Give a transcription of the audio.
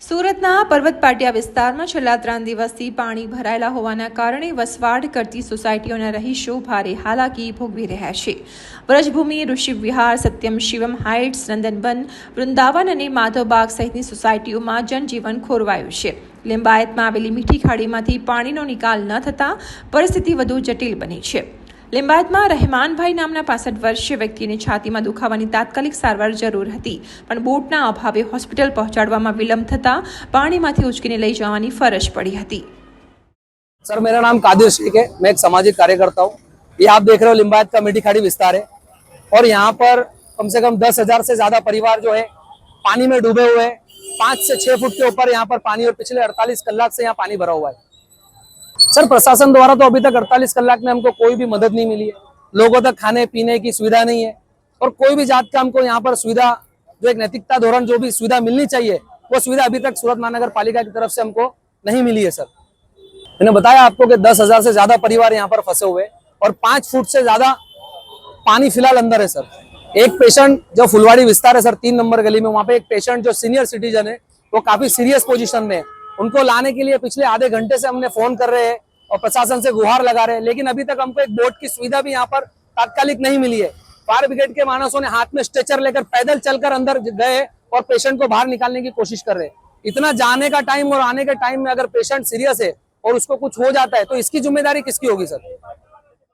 સુરતના પર્વત પાટિયા વિસ્તારમાં છેલ્લા ત્રણ દિવસથી પાણી ભરાયેલા હોવાના કારણે વસવાટ કરતી સોસાયટીઓના રહીશો ભારે હાલાકી ભોગવી રહ્યા છે. વ્રજભૂમિ ઋષિ વિહાર સત્યમ શિવમ હાઇટ્સ નંદનબન વૃંદાવન અને માધવબાગ સહિતની સોસાયટીઓમાં જનજીવન ખોરવાયું છે. લિંબાયતમાં આવેલી મીઠી ખાડીમાંથી પાણીનો નિકાલ ન થતાં પરિસ્થિતિ વધુ જટિલ બની છે. લિંબાયતમાં રહેમાનભાઈ નામના પાસઠ વર્ષીય વ્યક્તિને છાતીમાં દુખાવાની તાત્કાલિક સારવાર જરૂર હતી પણ બોટના અભાવે હોસ્પિટલ પહોંચાડવામાં વિલંબ થતાં પાણીમાંથી ઉચકીને લઈ જવાની ફરજ પડી હતી सर मेरा नाम कादिर शेख है मैं एक सामाजिक कार्यकर्ता हूँ ये आप देख रहे हो लिम्बायत का मीठी खाड़ी विस्तार है और यहाँ पर कम से कम दस हजार से ज्यादा परिवार जो है पानी में डूबे हुए हैं पाँच से छह फुट के ऊपर यहाँ पर पानी और पिछले 48 कलाक से यहाँ पानी भरा हुआ है सर, प्रशासन द्वारा तो अभी तक 48 कलाक में हमको कोई भी मदद नहीं मिली है। लोगों तक खाने, पीने की सुविधा नहीं है। और कोई भी जात का हमको यहाँ पर सुविधा, जो एक नैतिकता धोरण, जो भी सुविधा मिलनी चाहिए, वो सुविधा अभी तक सूरत महानगर पालिका की तरफ़ से हमको नहीं मिली है, सर। मैंने बताया आपको कि दस हज़ार से ज़्यादा परिवार यहाँ पर फंसे हुए और पाँच फुट से ज़्यादा पानी फ़िलहाल अंदर है, सर। एक पेशेंट जो फुलवाड़ी विस्तार है, सर, तीन नंबर गली में, वहाँ पे एक पेशेंट जो सीनियर सिटीजन है, वो काफ़ी सीरियस पोजीशन में है। उनको लाने के लिए पिछले आधे घंटे से हमने फ़ोन कर रहे हैं और प्रशासन से गुहार लगा रहे हैं। लेकिन अभी तक हमको एक बोट की सुविधा भी यहाँ पर तात्कालिक नहीं मिली है। फायर ब्रिगेड के मानसों ने हाथ में स्ट्रेचर लेकर पैदल चलकर अंदर गए और पेशेंट को बाहर निकालने की कोशिश कर रहे हैं। इतना जाने का टाइम और आने के टाइम में अगर पेशेंट सीरियस है और उसको कुछ हो जाता है तो इसकी ज़िम्मेदारी किसकी होगी, सर?